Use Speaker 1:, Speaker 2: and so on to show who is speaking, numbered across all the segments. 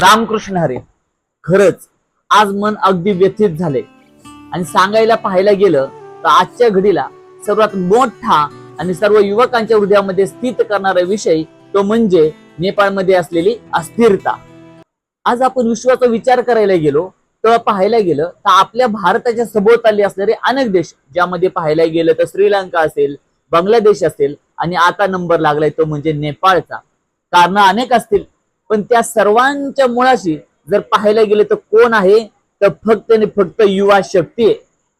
Speaker 1: रामकृष्ण हरे. खरंच आज मन अगदी व्यथित झाले. आणि सांगायला पाहायला गेलं तर आजच्या घडीला सर्वात मोठा आणि सर्व युवकांच्या हृदयामध्ये स्थित करणारा विषय तो म्हणजे नेपाळमध्ये असलेली अस्थिरता. आज आपण विश्वाचा विचार करायला गेलो तेव्हा पाहायला गेलं तर आपल्या भारताच्या सभोवताली असणारे अनेक देश ज्यामध्ये पाहायला गेलं तर श्रीलंका असेल बांगलादेश असेल आणि आता नंबर लागलाय तो म्हणजे नेपाळचा. कारण अनेक असतील पण त्या सर्वांच्या मुळाशी जर पाहायला गेले तर कोण आहे? तर फक्त आणि फक्त युवा शक्ती आहे.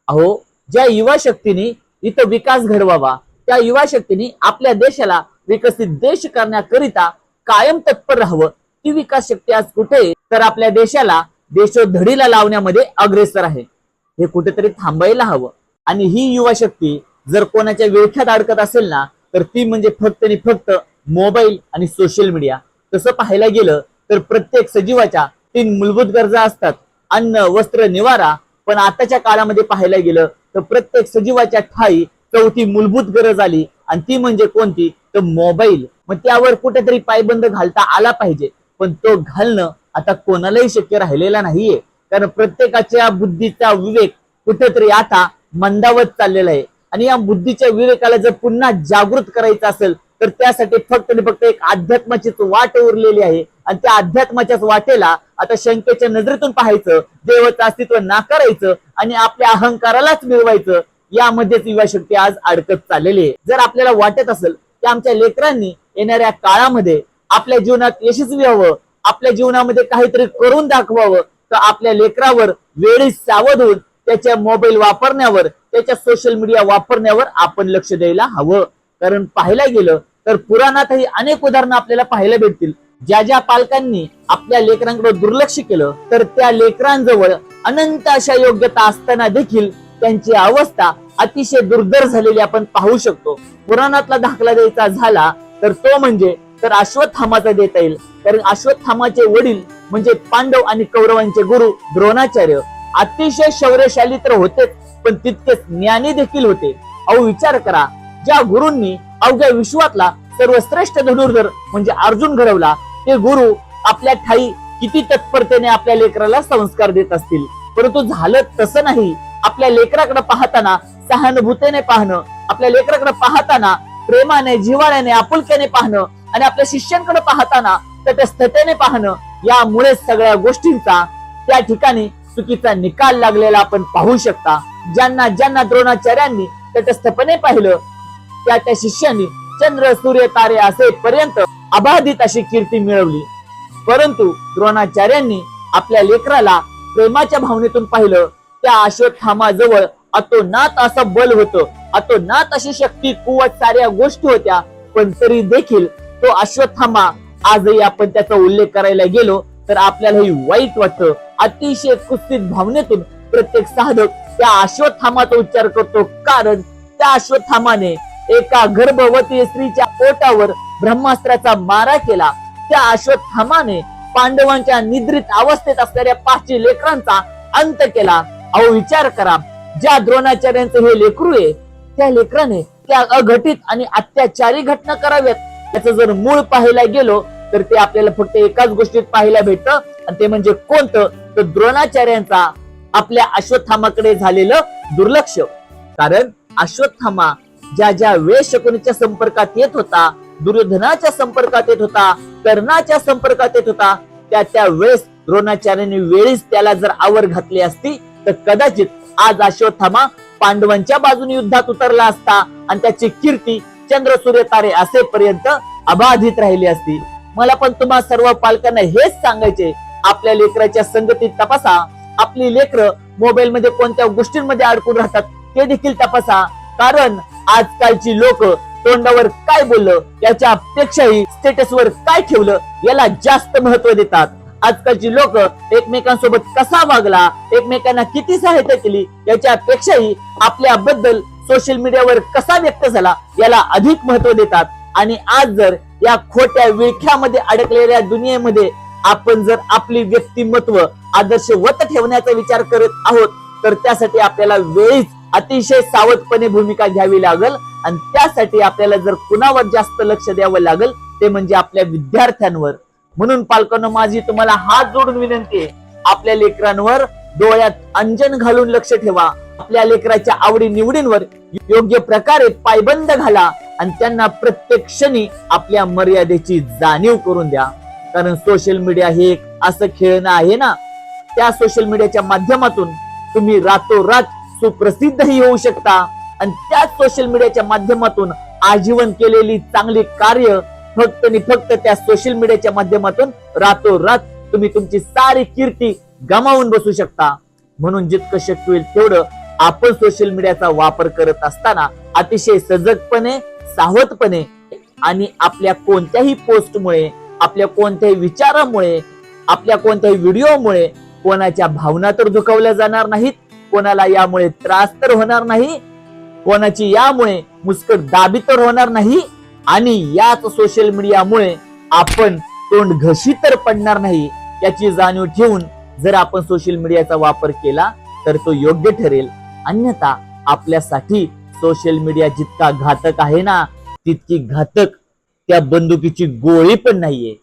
Speaker 1: अहो ज्या युवा शक्तीने इथं विकास घडवावा त्या युवा शक्तीने आपल्या देशाला विकसित देश करण्याकरिता कायम तत्पर राहावं. ती विकास शक्ती आज कुठे आहे? तर आपल्या देशाला देशोधडीला लावण्यामध्ये अग्रेसर आहे. हे कुठेतरी थांबायला हवं. आणि ही युवा शक्ती जर कोणाच्या विळख्यात अडकत असेल ना तर ती म्हणजे फक्त आणि फक्त मोबाईल आणि सोशल मीडिया. तसं पाहायला गेलं तर प्रत्येक सजीवाच्या तीन मूलभूत गरजा असतात. अन्न वस्त्र निवारा. पण आताच्या काळामध्ये पाहायला गेलं तर प्रत्येक सजीवाच्या ठाई चौथी मूलभूत गरज आली. आणि ती म्हणजे कोणती? तर मोबाईल. मग त्यावर कुठेतरी पायबंद घालता आला पाहिजे. पण तो घालणं आता कोणालाही शक्य राहिलेला नाहीये. कारण प्रत्येकाच्या बुद्धीचा विवेक कुठेतरी आता मंदावत चाललेला आहे. आणि या बुद्धीच्या विवेकाला जर पुन्हा जागृत करायचं असेल तर त्यासाठी फक्त आणि फक्त एक अध्यात्माचीच वाट उरलेली आहे. आणि त्या अध्यात्माच्याच वाटेला आता शंकेच्या नजरेतून पाहायचं देवाचं अस्तित्व नाकारायचं आणि आपल्या अहंकारालाच मिळवायचं यामध्येच युवा शक्ती आज अडकत चाललेली आहे. जर आपल्याला वाटत असेल की आमच्या लेकरांनी येणाऱ्या काळामध्ये आपल्या जीवनात यशस्वी व्हावं आपल्या जीवनामध्ये काहीतरी करून दाखवावं तर आपल्या लेकरावर वेळी सावध होऊन त्याच्या मोबाईल वापरण्यावर त्याच्या सोशल मीडिया वापरण्यावर आपण लक्ष द्यायला हवं. कारण पाहायला गेलं तर पुराणातही अनेक उदाहरणं आपल्याला पाहायला भेटतील. ज्या ज्या पालकांनी आपल्या लेकरांकडे दुर्लक्ष केलं तर त्या लेकरांजवळ अनंत अशा योग्यता असताना देखील त्यांची अवस्था अतिशय दुर्धर झालेली आपण पाहू शकतो. पुराणातला दाखला द्यायचा झाला तर तो म्हणजे तर अश्वत्थामाचा देता येईल. कारण अश्वत्थामाचे वडील म्हणजे पांडव आणि कौरवांचे गुरु द्रोणाचार्य अतिशय शौर्यशाली तर होतेच पण तितकेच ज्ञानी देखील होते. अहो विचार करा ज्या गुरुंनी अवघ्या विश्वातला सर्वश्रेष्ठ धनुर्धर म्हणजे अर्जुन घडवला ते गुरु आपल्या ठाई किती तत्परतेने आपल्या लेकराला संस्कार देत असतील. परंतु झालं तसं नाही. आपल्या लेकराकडे पाहताना सहानुभूतीने पाहणं आपल्या लेकराकडे पाहताना प्रेमाने जिवाळ्याने आपुलक्याने पाहणं आणि आपल्या शिष्यांकडे पाहताना तटस्थतेने पाहणं यामुळे सगळ्या गोष्टींचा त्या ठिकाणी चुकीचा निकाल लागलेला आपण पाहू शकता. ज्यांना ज्यांना द्रोणाचार्यांनी तटस्थपणे पाहिलं त्या त्या शिष्यांनी चंद्र सूर्य तारे असेपर्यंत अबाधित अशी कीर्ती मिळवली. परंतु द्रोणाचार्यांनी आपल्या लेकराला प्रेमाच्या भावनेतून पाहिलं. त्या अश्वत्थामाजवळ अतोनात असं बल होतं. अतोनात अशी शक्ती कुवत साऱ्या गोष्टी होत्या. पण तरी देखील तो अश्वत्थामा आजही आपण त्याचा उल्लेख करायला गेलो तर आपल्यालाही वाईट वाटतं. अतिशय कुस्तीत भावनेतून प्रत्येक साधक त्या अश्वत्थामाचा उच्चार करतो. कारण त्या अश्वत्थामाने एका गर्भवती स्त्रीच्या पोटावर ब्रह्मास्त्राचा मारा केला. त्या अश्वत्थामाने पांडवांच्या निद्रित अवस्थेत असणाऱ्या पाचशे लेकरांचा अंत केला. अहो विचार करा. ज्या द्रोणाचार्यांचं हे लेकरू आहे त्या लेकराने त्या अघटित आणि अत्याचारी घटना कराव्यात. त्याचं जर मूळ पाहायला गेलो तर ते आपल्याला फक्त एकाच गोष्टीत पाहायला भेटतं. आणि ते म्हणजे कोणतं? तर द्रोणाचार्यांचा आपल्या अश्वत्थामाकडे झालेलं दुर्लक्ष. कारण अश्वत्थामा ज्या ज्या वेळ शकुनीच्या संपर्कात येत होता दुर्योधनाच्या संपर्कात येत होता कर्णाच्या संपर्कात येत होता त्या त्या वेळेस द्रोणाचार्याने वेळीच त्याला जर आवर घातली असती तर कदाचित आज अश्वत्थामा पांडवांच्या बाजूने युद्धात उतरला असता आणि त्याची कीर्ती चंद्र सूर्य तारे असेपर्यंत अबाधित राहिली असती. मला पण तुम्हा सर्व पालकांना हेच सांगायचे आपल्या लेकराच्या संगतीत तपासा. आपली लेकरं मोबाईल मध्ये कोणत्या गोष्टींमध्ये अडकून राहतात ते देखील तपासा. कारण आजकालची लोक तोंडावर काय बोललं याच्या अपेक्षाही स्टेटसवर काय ठेवलं याला जास्त महत्त्व देतात. आजकालची लोक एकमेकांसोबत कसा वागला एकमेकांना किती सहायता केली याच्या अपेक्षाही आपल्याबद्दल सोशल मीडियावर कसा व्यक्त झाला याला अधिक महत्त्व देतात. आणि आज जर या खोट्या विळख्यामध्ये अडकलेल्या दुनियेमध्ये आपण जर आपली व्यक्तिमत्व आदर्शवत ठेवण्याचा विचार करत आहोत तर त्यासाठी आपल्याला वेळीच अतिशय सावधपणे भूमिका घ्यावी लागल. आणि त्यासाठी आपल्याला जर कुणावर जास्त लक्ष द्यावं लागल ते म्हणजे आपल्या विद्यार्थ्यांवर. म्हणून पालकांना माझी तुम्हाला हात जोडून विनंती आहे आपल्या लेकरांवर डोळ्यात अंजन घालून लक्ष ठेवा. आपल्या लेकराच्या आवडी निवडींवर योग्य प्रकारे पायबंद घाला आणि त्यांना प्रत्येक क्षणी आपल्या मर्यादेची जाणीव करून द्या. कारण सोशल मीडिया हे एक असं खेळणं आहे ना? त्या सोशल मीडियाच्या माध्यमातून तुम्ही रातोरात सुप्रसिद्धही होऊ शकता. आणि त्याच सोशल मीडियाच्या माध्यमातून आजीवन केलेली चांगली कार्य फक्त आणि फक्त त्या सोशल मीडियाच्या माध्यमातून रातोरात तुम्ही तुमची सारी कीर्ती गमावून बसू शकता. म्हणून जितकं शक्य होईल तेवढं आपण सोशल मीडियाचा वापर करत असताना अतिशय सजगपणे सावधपणे आणि आपल्या कोणत्याही पोस्टमुळे आपल्या कोणत्याही विचारामुळे आपल्या कोणत्याही व्हिडिओमुळे कोणाच्या भावना तर दुखावल्या जाणार नाहीत. कोणाला यामुळे त्रास तर होणार नाही कोणाची यामुळे मुस्कट दाबी तर होणार नाही आणि याच सोशल मीडियामुळे आपण तोंड घशी तर पडणार नाही याची जाणीव ठेवून जर आपण सोशल मीडियाचा वापर केला तर तो योग्य ठरेल. अन्यथा आपल्यासाठी सोशल मीडिया जितका घातक आहे ना तितकी घातक त्या बंदुकीची गोळी पण नाहीये.